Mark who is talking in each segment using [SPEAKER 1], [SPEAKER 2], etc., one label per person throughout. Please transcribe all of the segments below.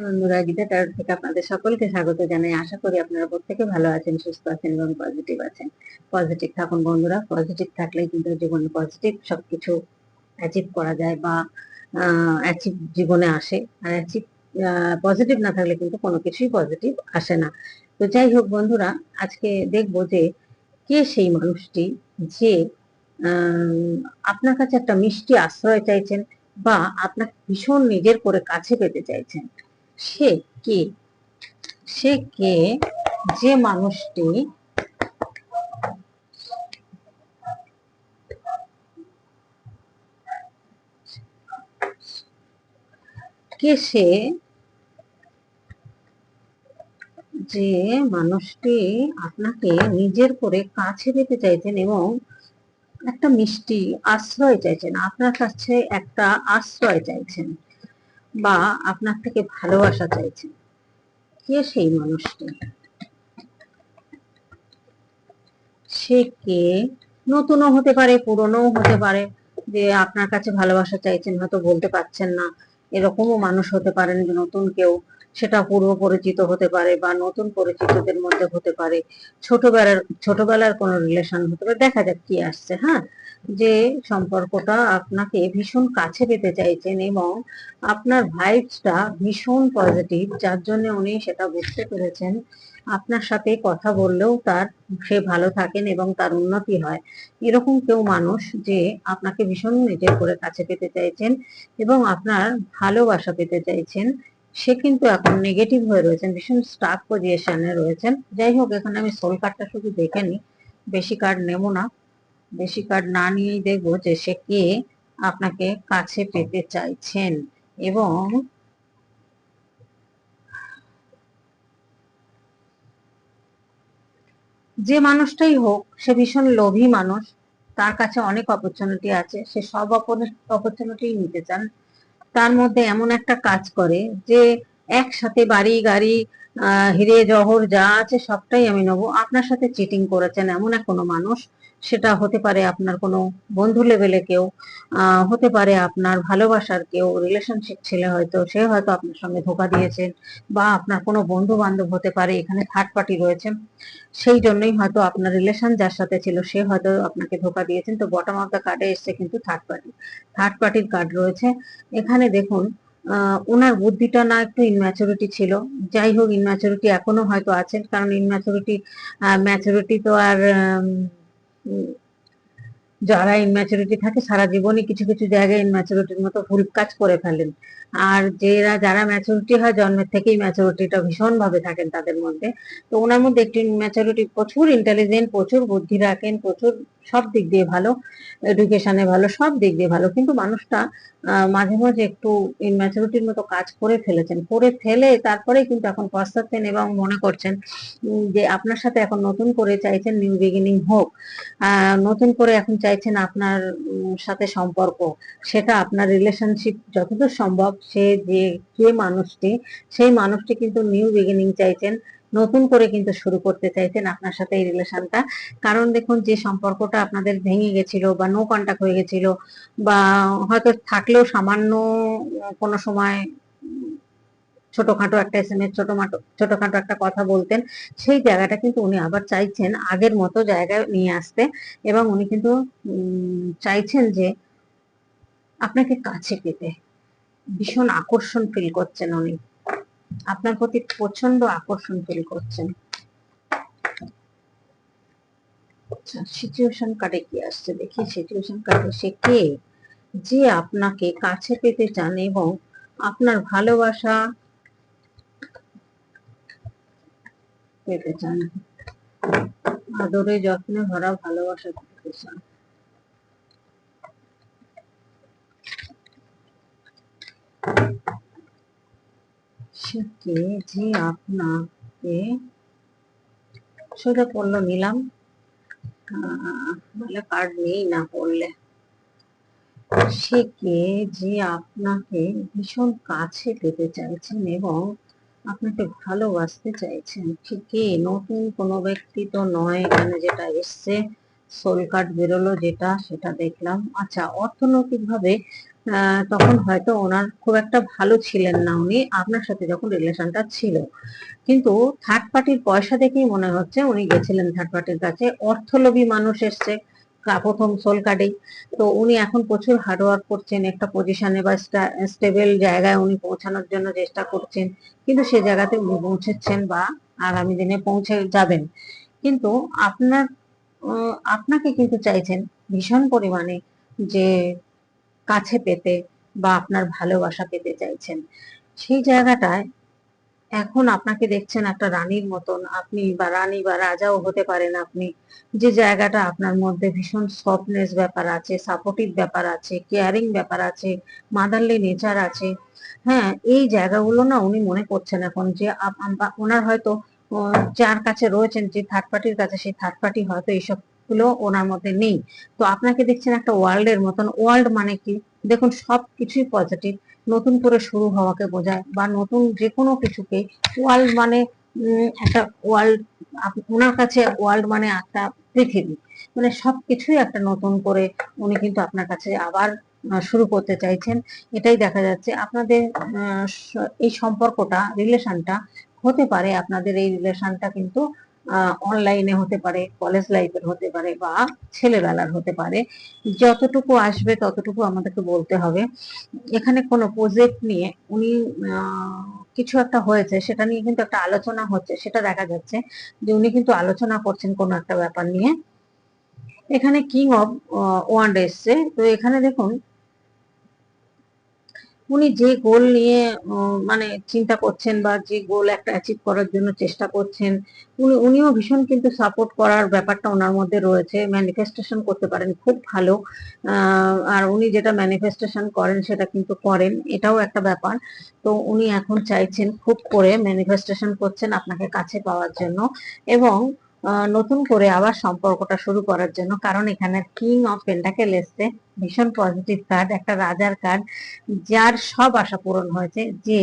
[SPEAKER 1] বন্ধুরা গীতা টার থেকে আপনাদের সকলকে স্বাগত জানাই। আশা করি আপনারা প্রত্যেকে ভালো আছেন, সুস্থ আছেন এবং পজিটিভ আছেন। পজিটিভ থাকুন বন্ধুরা পজিটিভ থাকলেই কিন্তু জীবনে পজিটিভ সবকিছু অ্যাচিভ করা যায় বা অ্যাচিভ জীবনে আসে। আর অ্যাচিভ পজিটিভ না থাকলে কিন্তু কোনো কিছুই পজিটিভ আসে না। তো যাই হোক বন্ধুরা, আজকে দেখব যে কে সেই মানুষটি যে আপনার কাছে একটা মিষ্টি আশ্রয় চাইছেন বা আপনাকে ভীষণ নিজের করে কাছে পেতে চাইছেন। সে কে? সে কে যে মানুষটি কে সে যে মানুষটি আপনাকে নিজের করে কাছে পেতে চাইছেন এবং একটা মিষ্টি আশ্রয় চাইছেন, আপনার কাছে একটা আশ্রয় চাইছেন? বা আপনার থেকে ভালোবাসা চাইছেন কে সেই মানুষটি? সে কে? নতুনও হতে পারে, পুরনোও হতে পারে, যে আপনার কাছে ভালোবাসা চাইছেন, হয়তো বলতে পারছেন না। এরকমও মানুষ হতে পারেন যে নতুন কেউ, সেটা পূর্ব পরিচিত হতে পারে বা নতুন পরিচিতদের মধ্যে হতে পারে। ছোটবেলার ছোটবেলার কোনো রিলেশন হতে পারে। দেখা যাক কি আসছে হ্যাঁ? যে সম্পর্কটা আপনাকে ভীষণ কাছে পেতে চাইছেন এবং আপনার ভাইবসটা ভীষণ পজিটিভ যার জন্য উনি সেটা বুঝতে পেরেছেন। আপনার সাথে কথা বললেও তার, সে ভালো থাকেন এবং তার উন্নতি হয়। এরকম কেউ মানুষ যে আপনাকে ভীষণ নিজের করে কাছে পেতে চাইছেন এবং আপনার ভালোবাসা পেতে চাইছেন, সে কিন্তু এখন নেগেটিভ হয়ে রয়েছেন, ভীষণ স্টাক পজিশনে রয়েছেন। যাই হোক, এখানে আমি সোল কার্ডটা শুধু দেখে নিই। বেশি কার্ড নেব না। বেশি কার্ড না নিয়েই দেখব যে সে কে আপনাকে কাছে পেতে চাইছেন। এবং যে মানুষটাই হোক, সে ভীষণ লোভী মানুষ, তার কাছে অনেক অপরচুনিটি আছে, সে সব অপরচুনিটি নিতে চান। তার মধ্যে এমন একটা কাজ করে যে একসাথে বাড়ি গাড়ি হিরে জহর যা আছে সবটাই আমি নেব। আপনার সাথে চিটিং করেছেন এমন এক কোনো মানুষ সেটা হতে পারে আপনার কোনো বন্ধু লেভেলে কেউ হতে পারে আপনার ভালোবাসার কেউ রিলেশনশিপ ছেলে হয়তো, সে হয়তো আপনার সঙ্গে ধোকা দিয়েছেন বা আপনার কোনো বন্ধু বান্ধব হতে পারে, এখানে থার্ড পার্টি রয়েছে। সেই জন্যই হয়তো আপনার রিলেশন যার সাথে ছিল, সে হয়তো আপনাকে ধোকা দিয়েছেন। তো বটম অফ দ্য কার্ডে এসছে কিন্তু থার্ড পার্টি থার্ড পার্টির কার্ড রয়েছে। এখানে দেখুন ওনার বুদ্ধিটা না একটু ইনম্যাচুরিটি ছিল। যাই হোক ইনম্যাচুরিটি এখনও হয়তো আছে, কারণ ইনম্যাচুরিটি ম্যাচুরিটি তো আর যারা ইনম্যাচুরিটি থাকে সারা জীবনই কিছু কিছু জায়গায় ইনম্যাচুরিটির মতো ভুল কাজ করে ফেলেন। আর যারা যারা ম্যাচুরিটি হয়, জন্মের থেকেই ম্যাচুরিটিটা ভীষণ ভাবে থাকেন তাদের মধ্যে। তো ওনার মধ্যে একটু ম্যাচুরিটি প্রচুর ইন্টেলিজেন্ট প্রচুর বুদ্ধি রাখেন, প্রচুর সব দিক দিয়ে ভালো এডুকেশনে ভালো, সব দিক দিয়ে ভালো। কিন্তু মানুষটা মাঝে মাঝে একটু ইনম্যাচুরিটির মতো কাজ করে ফেলেছেন। করে ফেলে তারপরে কিন্তু এখন পশ্চাচ্ছেন এবং মনে করছেন যে আপনার সাথে এখন নতুন করে চাইছেন নিউ বিগিনিং হোক। নতুন করে এখন চাইছেন আপনার সাথে সম্পর্ক। সেটা আপনার রিলেশনশিপ যতদূর সম্ভব, সে যে যে মানুষটি, সেই মানুষটি কিন্তু নিউ বিগিনিং চাইছেন। নতুন করে কিন্তু শুরু করতে চাইছেন আপনার সাথে এই রিলেশনটা। কারণ দেখুন, যে সম্পর্কটা আপনাদের ভেঙে গেছিল বা নো কন্টাক্ট হয়ে গেছিল বা হয়তো থাকলেও সামান্য কোনো সময় ছোটখাটো একটা এস এম এস ছোটখাটো একটা কথা বলতেন, সেই জায়গাটা কিন্তু উনি আবার চাইছেন আগের মতো জায়গায় নিয়ে আসতে এবং উনি কিন্তু চাইছেন যে আপনাকে কাছে পেতে। ভীষণ আকর্ষণ ফিল করছেন উনি। আপনার প্রতি প্রচণ্ড আকর্ষণ ফিল করছেন। আচ্ছা সিচুয়েশন কার্ডে কি আসছে দেখি সিচুয়েশন কার্ডে সে কে? যে আপনাকে কাছে পেতে চান এবং আপনার ভালোবাসা পেতে চান। আদরে যত্নে ভরা ভালোবাসা পেতে চান। সে কে যে আপনাকে সোজা পড়ল নিলাম। নাহলে কার্ড নেই না পড়লে। সে কে যে আপনাকে ভীষণ কাছে পেতে চাইছেন এবং আপনাকে ভালোবাসতে চাইছেন কে? নতুন কোনো ব্যক্তি তো নয় এখানে যেটা এসছে সোল কার্ড বেরোলো যেটা সেটা দেখলাম। আচ্ছা অর্থনৈতিক ভাবে আহ, তখন হয়তো ওনার খুব একটা ভালো ছিলেন না উনি, আপনার সাথে যখন রিলেশনটা ছিল। কিন্তু থার্ড পার্টির পয়সা দেখেই মনে হচ্ছে উনি গেছিলেন থার্ড পার্টির কাছে। অর্থলোভী মানুষ এসছে প্রথম সোল কার্ডেই তো উনি এখন প্রচুর হার্ডওয়ার্ক করছেন, একটা পজিশনে বা স্টেবল জায়গায় উনি পৌঁছানোর জন্য চেষ্টা করছেন। কিন্তু সে জায়গাতে উনি পৌঁছেছেন বা আগামী দিনে পৌঁছে যাবেন। কিন্তু আপনার আপনাকে কিন্তু চাইছেন ভীষণ পরিমাণে যে কাছে পেতে বা আপনার ভালোবাসা পেতে চাইছেন। সেই জায়গাটায় এখন আপনাকে দেখছেন একটা রানীর মতন। আপনি বা রানী বা রাজাও হতে পারেন আপনি। যে জায়গাটা আপনার মধ্যে ভীষণ সফটনেস ব্যাপার আছে সাপোর্টিভ ব্যাপার আছে কেয়ারিং ব্যাপার আছে মাদারলি নেচার আছে। হ্যাঁ এই জায়গাগুলো না উনি মনে করছেন এখন যে ওনার হয়তো যার কাছে রয়েছেন, যে থার্ড পার্টির কাছে সেই থার্ড পার্টি হয়তো এইসব গুলো ওনার মধ্যে নেই। তো আপনাকে দেখছেন একটা ওয়ার্ল্ডের মতন। ওয়ার্ল্ড মানে কি? দেখুন সব কিছুই পজিটিভ নতুন করে শুরু হওয়াকে বোঝায় বা নতুন যে কোনো কিছুকে। ওয়ার্ল্ড মানে একটা ওয়ার্ল্ড ওনার কাছে ওয়ার্ল্ড মানে একটা পৃথিবী। মানে সবকিছুই একটা নতুন করে উনি কিন্তু আপনার কাছে আবার শুরু করতে চাইছেন। এটাই দেখা যাচ্ছে। আপনাদের এই সম্পর্কটা রিলেশনটা হতে পারে। আপনাদের এই রিলেশনটা কিন্তু অনলাইনে হতে পারে কলেজ লাইফের হতে পারে বা ছেলেবেলার হতে পারে, যতটুকু আসবে ততটুকু আমাদেরকে বলতে হবে। এখানে কোনো প্রজেক্ট নিয়ে উনি কিছু একটা হয়েছে, সেটা নিয়ে কিন্তু একটা আলোচনা হচ্ছে, সেটা দেখা যাচ্ছে যে উনি কিন্তু আলোচনা করছেন কোনো একটা ব্যাপার নিয়ে। এখানে কিং অফ ওয়ান্ড এসছে। তো এখানে দেখুন উনি যে গোল নিয়ে মানে চিন্তা করছেন বা যে গোল একটা অ্যাচিভ করার জন্য চেষ্টা করছেন, উনি, উনিও ভীষণ কিন্তু সাপোর্ট করার ব্যাপারটা ওনার মধ্যে রয়েছে। ম্যানিফেস্টেশন করতে পারেন, খুব ভালো। আর উনি যেটা ম্যানিফেস্টেশন করেন সেটা কিন্তু করেন, এটাও একটা ব্যাপার। তো উনি এখন চাইছেন খুব করে ম্যানিফেস্টেশন করছেন আপনাকে কাছে পাওয়ার জন্য এবং নতুন করে আবার সম্পর্কটা শুরু করার জন্য। কারণ এখানে কিং অফ পেন্টাকেল এসছে। ভীষণ পজিটিভ কার্ড একটা রাজার কার্ড যার সব আশা পূরণ হয়েছে যে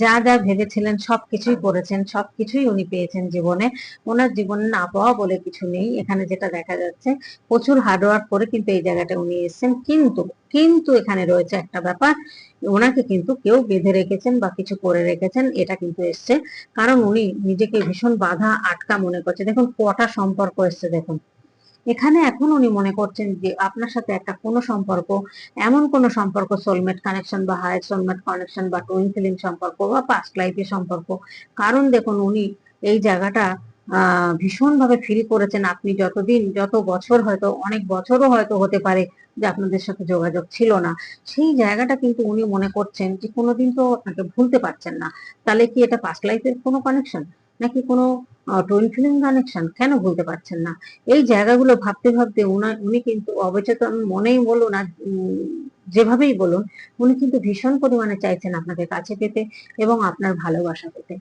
[SPEAKER 1] যা যা ভেবেছিলেন সবকিছুই করেছেন সবকিছুই উনি পেয়েছেন জীবনে। ওনার জীবনে না পাওয়া বলে কিছু নেই। এখানে যেটা দেখা যাচ্ছে, প্রচুর হার্ডওয়ার্ক করে কিন্তু এই জায়গাটা উনি এসেছেন। কিন্তু কিন্তু এখানে রয়েছে একটা ব্যাপার, ওনাকে কিন্তু কেউ বেঁধে রেখেছেন বা কিছু করে রেখেছেন, এটা কিন্তু এসছে। কারণ উনি নিজেকে ভীষণ বাধা আটকা মনে করছে। দেখুন, কটা সম্পর্ক এসছে, দেখুন। এখানে এখন উনি মনে করছেন যে আপনার সাথে একটা কোনো সম্পর্ক, এমন কোনো সম্পর্ক সোলমেট কানেকশন বা হায়ার সোলমেট কানেকশন বা টুইন ফিলিং সম্পর্ক বা পাস্ট লাইফের সম্পর্ক। কারণ দেখুন, উনি এই জায়গাটা আহ ভীষণ ভাবে ফিল করেছেন আপনি যতদিন, যত বছর হয়তো, অনেক বছরও হয়তো হতে পারে যে আপনাদের সাথে যোগাযোগ ছিল না। সেই জায়গাটা কিন্তু উনি মনে করছেন যে কোনোদিন তো আপনাকে ভুলতে পারছেন না। তাহলে কি এটা পাস্ট লাইফের কোনো কানেকশন নাকি কোনো টুইন ফিলিং কানেকশন? কেন ভুলতে পারছেন না? এই জায়গাগুলো ভাবতে ভাবতে উনা- উনি কিন্তু অবচেতন মনেই বলুন আর যেভাবেই বলুন, উনি কিন্তু ভীষণ পরিমাণে চাইছেন আপনাকে কাছে পেতে এবং আপনার ভালোবাসা পেতে।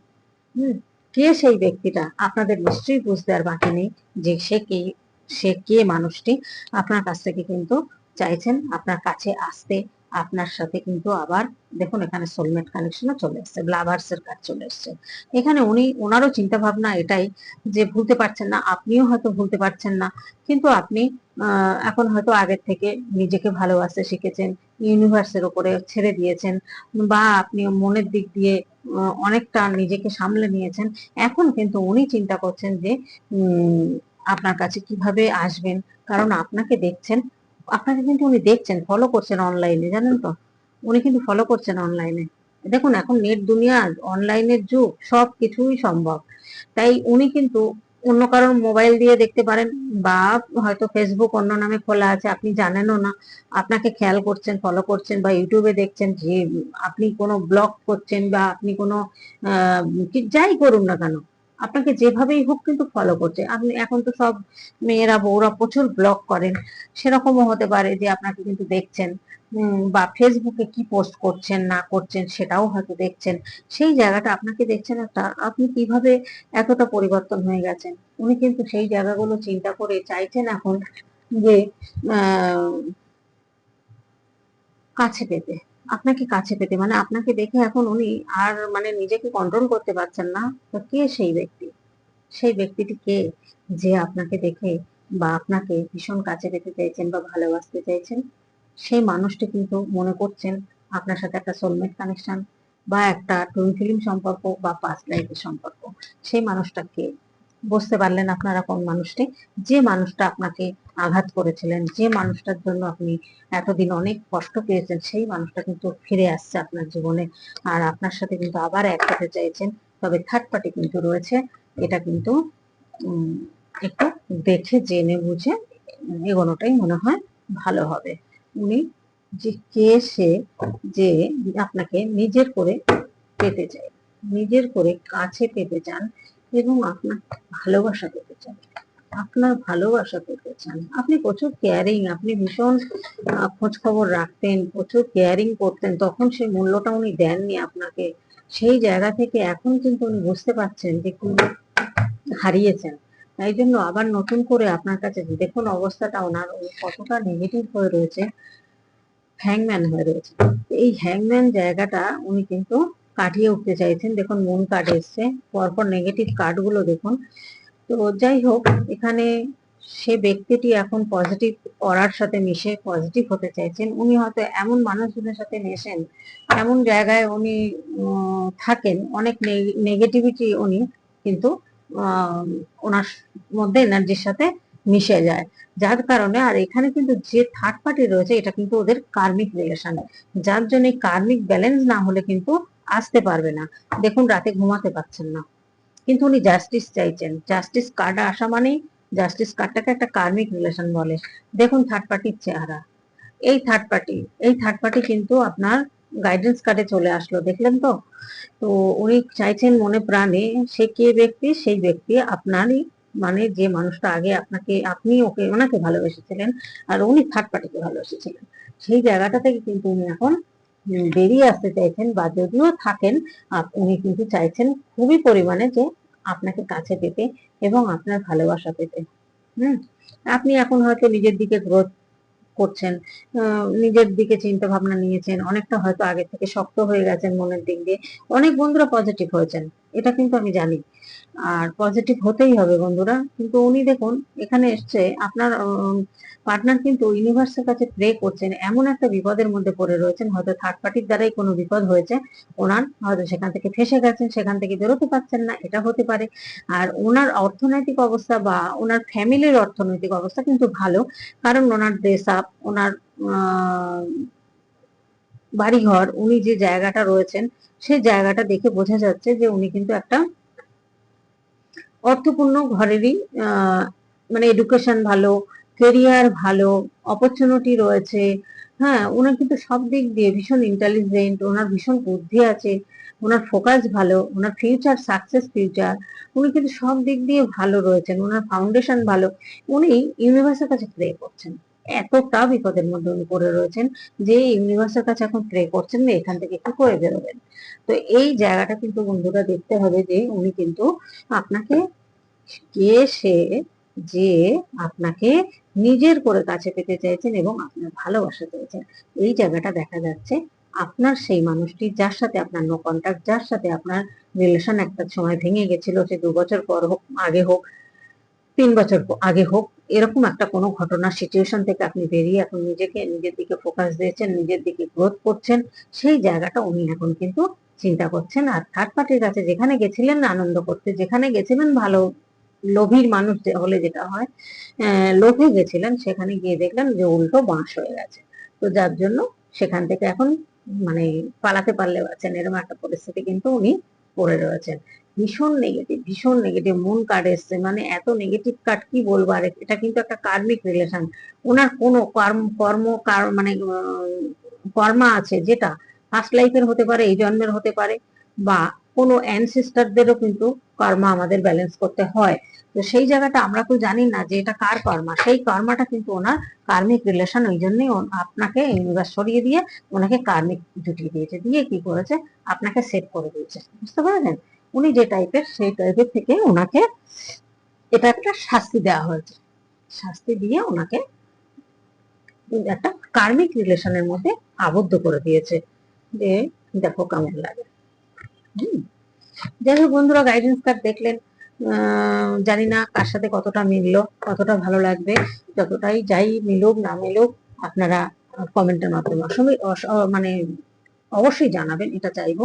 [SPEAKER 1] হুম, কে সেই ব্যক্তিটা? আপনাদের নিশ্চয়ই বুঝতে আর বাকি নেই যে সে কে সে কে মানুষটি। আপনার কাছ থেকে কিন্তু চাইছেন আপনার কাছে আসতে আপনার সাথে কিন্তু আবার দেখুন, এখানে সোলমেট কানেকশনও চলে এসছে লাভার্স এর কাজ চলে এসছে। এখানে উনি ওনারও চিন্তা ভাবনা এটাই যে ভুলতে পারছেন না, আপনিও হয়তো ভুলতে পারছেন না, কিন্তু আপনি এখন হয়তো আগের থেকে নিজেকে ভালোবাসতে শিখেছেন ইউনিভার্সের উপরে ছেড়ে দিয়েছেন বা আপনি মনের দিক দিয়ে অনেকটা নিজেকে সামলে নিয়েছেন। এখন কিন্তু উনি চিন্তা করছেন যে আপনার কাছে কীভাবে আসবেন? কারণ আপনাকে দেখছেন আপনাকে কিন্তু উনি দেখছেন ফলো করছেন অনলাইনে জানেন তো? উনি কিন্তু ফলো করছেন অনলাইনে দেখুন, এখন নেট দুনিয়া অনলাইনের যুগ, সব কিছুই সম্ভব। তাই উনি কিন্তু অন্য কারোর মোবাইল দিয়ে দেখতে পারেন, বা হয়তো ফেসবুক অন্য নামে খোলা আছে, আপনি জানেনও না। আপনাকে খেয়াল করছেন ফলো করছেন, বা ইউটিউবে দেখছেন যে আপনি কোনো ব্লগ করছেন, বা আপনি কোনো যাই করুন না কেন আপনাকে যেভাবেই হোক কিন্তু ফলো করছে। আপনি এখন তো সব মেয়েরা, বউরা প্রচুর ব্লগ করেন। সেরকমও হতে পারে যে আপনাকে কিন্তু দেখছেন। বা ফেসবুকে কি পোস্ট করছেন, না করছেন সেটাও হয়তো দেখছেন। সেই জায়গাটা আপনাকে দেখছেন একটা, আপনি কীভাবে এতটা পরিবর্তন হয়ে গেছেন? উনি কিন্তু সেই জায়গাগুলো চিন্তা করে চাইছেন এখন যে কাছে পেতে। আপনাকে কাছে পেতে মানে আপনাকে দেখে এখন উনি আর মানে নিজেকে কন্ট্রোল করতে পারছেন না। তো কে সেই ব্যক্তি? সেই ব্যক্তিটি কে যে আপনাকে দেখে বা আপনাকে ভীষণ কাছে পেতে চাইছেন বা ভালোবাসতে চাইছেন? সেই মানুষটি কিন্তু মনে করছেন আপনার সাথে একটা সোলমেট কানেকশন বা একটা টুইন ফিল্ম সম্পর্ক বা পাস্ট লাইফের সম্পর্ক। সেই মানুষটাকে বুঝতে পারলেন আপনারা কোন মানুষটি? যে মানুষটা আপনাকে আঘাত করেছিলেন, যে মানুষটার জন্য আপনি এতদিন অনেক কষ্ট পেয়েছেন, সেই মানুষটা কিন্তু ফিরে আসছে আপনার জীবনে। আর আপনার সাথে কিন্তু আবার এক হতে চাইছেন, তবে থার্ড পার্টি কিন্তু রয়েছে। এটা কিন্তু একটু দেখে, জেনে, বুঝে, এগোনোটাই মনে হয় ভালো হবে। উনি যে কে সে, যে আপনাকে নিজের করে পেতে চায়, নিজের করে কাছে পেতে চান এবং আপনার ভালোবাসা পেতে চান। আপনার ভালোবাসা পেতে চান। আপনি প্রচুর কেয়ারিং আপনি ভীষণ খোঁজ খবর রাখতেন, প্রচুর কেয়ারিং করতেন। তখন সেই মূল্যটা উনি দেননি আপনাকে। সেই জায়গা থেকে এখন কিন্তু উনি বুঝতে পারছেন যে কি হারিয়েছেন। তাই জন্য আবার নতুন করে আপনার কাছে দেখুন অবস্থাটা ওনার। কতটা নেগেটিভ হয়ে রয়েছে হ্যাংম্যান হয়ে রয়েছে। এই হ্যাংম্যান জায়গাটা উনি কিন্তু কাটিয়ে উঠতে চাইছেন। দেখুন মন কার্ড এসছে। পরপর নেগেটিভ কার্ডগুলো দেখুন। তো যাই হোক, এখানে সে ব্যক্তিটি এখন পজিটিভ করার সাথে মিশে পজিটিভ হতে চাইছেন। উনি হয়তো এমন মানুষজনের সাথে মেশেন, এমন জায়গায় উনি থাকেন। অনেক নেগেটিভিটি উনি কিন্তু ওনার মধ্যে এনার্জির সাথে মিশে যায়। যার কারণে, আর এখানে কিন্তু যে থার্ড পার্টি রয়েছে, এটা কিন্তু ওদের কার্মিক রিলেশন যার জন্য কার্মিক ব্যালেন্স না হলে কিন্তু আসতে পারবে না। দেখুন, রাতে ঘুমাতে পারছেন না। কিন্তু উনি জাস্টিস চাইছেন। জাস্টিস কার্ড আসা মানেই জাস্টিস কার্ডটাকে একটা কার্মিক রিলেশন বলে। দেখুন থার্ড পার্টির চেহারা। এই থার্ড পার্টি এই থার্ড পার্টি কিন্তু আপনার গাইডেন্স কার্ডে চলে আসলো, দেখলেন তো? তো উনি চাইছেন মনে প্রাণে সে কে ব্যক্তি, সেই ব্যক্তি আপনারই মানে যে মানুষটা আগে আপনাকে, আপনি ওকে, ওনাকে ভালোবেসেছিলেন, আর উনি থার্ড পার্টিকে ভালোবেসেছিলেন। সেই জায়গাটা থেকে কিন্তু উনি এখন বেরিয়ে আসতে চাইছেন বা যদিও থাকেন উনি কিন্তু চাইছেন খুবই পরিমাণে যে আপনাকে কাছে পেতে এবং আপনার ভালোবাসা পেতে। হুম? আপনি এখন হয়তো নিজের দিকে গ্রোথ করছেন নিজের দিকে চিন্তা ভাবনা নিয়েছেন, অনেকটা হয়তো আগে থেকে শক্ত হয়ে গেছেন মনের দিক দিয়ে, অনেক বন্ধুরা পজিটিভ হয়েছেন, এটা কিন্তু আমি জানি। আর পজিটিভ হতেই হবে বন্ধুরা। কিন্তু উনি দেখুন, এখানে এসছে, আপনার পার্টনার কিন্তু ইউনিভার্সের কাছে প্রে করছেন। এমন একটা বিপদের মধ্যে পড়ে রয়েছেন, হয়তো থার্ড পার্টির দ্বারাই কোনো বিপদ হয়েছে। ওনার হয়তো সেখান থেকে ফেসে গেছেন, সেখান থেকে বেরোতে পারছেন না, এটা হতে পারে। আর ওনার অর্থনৈতিক অবস্থা বা ওনার ফ্যামিলির অর্থনৈতিক অবস্থা কিন্তু ভালো, কারণ ওনার ড্রেস আপ ওনার বাড়িঘর, উনি যে জায়গাটা রয়েছেন সেই জায়গাটা দেখে বোঝা যাচ্ছে যে উনি কিন্তু একটা অর্থপূর্ণ ঘরেরই মানে এডুকেশন ভালো কেরিয়ার ভালো অপরচুনিটি রয়েছে। হ্যাঁ ওনার কিন্তু সব দিক দিয়ে ভীষণ ইন্টেলিজেন্ট ওনার ভীষণ বুদ্ধি আছে, ওনার ফোকাস ভালো, ওনার ফিউচার সাকসেস ফিউচার উনি কিন্তু সব দিক দিয়ে ভালো রয়েছেন, ওনার ফাউন্ডেশন ভালো। উনি ইউনিভার্সের কাছে প্রে করছেন। এতটা বিপদের মধ্যে উনি পড়ে রয়েছেন যে ইউনিভার্সের কাছে এখন প্রে করছেন না এখান থেকে একটু করে বেরোবেন। তো এই জায়গাটা কিন্তু বন্ধুরা দেখতে হবে যে উনি কিন্তু আপনাকে কে সে যে আপনাকে নিজের করে কাছে পেতে চাইছেন এবং আপনার ভালোবাসা চাইছেন এই জায়গাটা দেখা যাচ্ছে আপনার সেই মানুষটি যার সাথে আপনার নো কন্ট্যাক্ট যার সাথে আপনার রিলেশন একটা সময় ভেঙে গেছিল, সে দু বছর পর হোক, আগে হোক, তিন বছর আগে হোক এরকম একটা কোনো ঘটনার সিচুয়েশন থেকে আপনি বেরিয়ে এখন নিজেকে, নিজের দিকে ফোকাস দিয়েছেন, নিজের দিকে গ্রোথ করছেন, সেই জায়গাটা উনি এখন কিন্তু চিন্তা করছেন। আর থার্ড পার্টির কাছে যেখানে গেছিলেন আনন্দ করতে, যেখানে গেছিলেন ভালো লোভীর মানুষ হলে যেটা হয় লোভে গেছিলেন, সেখানে গিয়ে দেখলেন যে উল্টো বাঁশ হয়ে গেছে। তো যার জন্য সেখান থেকে এখন মানে পালাতে পারলে আছেন এরকম একটা পরিস্থিতি কিন্তু উনি পড়ে রয়েছেন। ভীষণ নেগেটিভ ভীষণ নেগেটিভ মন কার্ড এসছে মানে এত নেগেটিভ কার্ড কি বলব? আর এটা কিন্তু একটা কার্মিক রিলেশন ওনার কোনো কর্ম কর্ম কার- মানে কর্মা আছে যেটা ফার্স্ট লাইফের হতে পারে, এই জন্মের হতে পারে, বা কোনো অ্যানসিস্টারদেরও কিন্তু কর্মা আমাদের ব্যালেন্স করতে হয়। তো সেই জায়গাটা আমরা তো জানি না যে এটা কার কর্মা, সেই কর্মাটা কিন্তু ওনার কার্মিক রিলেশন ওই জন্যই আপনাকে ইউনিভার্স সরিয়ে দিয়ে ওনাকে কার্মিক জুটিয়ে দিয়েছে, দিয়ে কি করেছে? আপনাকে সেট করে দিয়েছে, বুঝতে পারলেন উনি যে টাইপের সেই টাইপের থেকে ওনাকে এটা একটা শাস্তি দেওয়া হয়েছে। শাস্তি দিয়ে ওনাকে একটা কার্মিক রিলেশনের মধ্যে আবদ্ধ করে দিয়েছে। যে দেখো কেমন লাগে। যাই হোক বন্ধুরা গাইডেন্স কার্ড দেখলেন। জানি না কার সাথে কতটা মিললো, কতটা ভালো লাগবে, যতটাই যাই মিলুক না মিলুক, আপনারা কমেন্টের মাধ্যমে মানে অবশ্যই জানাবেন, এটা চাইব।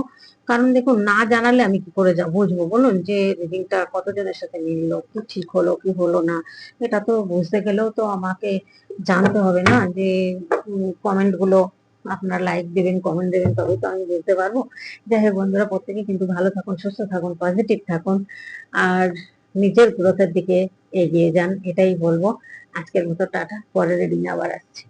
[SPEAKER 1] কারণ দেখুন, না জানালে আমি কি করে বুঝব? বলুন যে, রিডিংটা কতজনের সাথে মিললো, কি ঠিক হলো, কি হলো না? এটা তো বুঝতে গেলেও তো আমাকে জানতে হবে না যে কমেন্টগুলো আপনারা লাইক দেবেন, কমেন্ট দেবেন তবে তো আমি বুঝতে পারব। যাই হোক বন্ধুরা, প্রত্যেকে কিন্তু ভালো থাকুন, সুস্থ থাকুন পজিটিভ থাকুন, আর নিজের গ্রোথের দিকে এগিয়ে যান, এটাই বলব। আজকের মতো টাটা, পরের রিডিং আবার আসছে।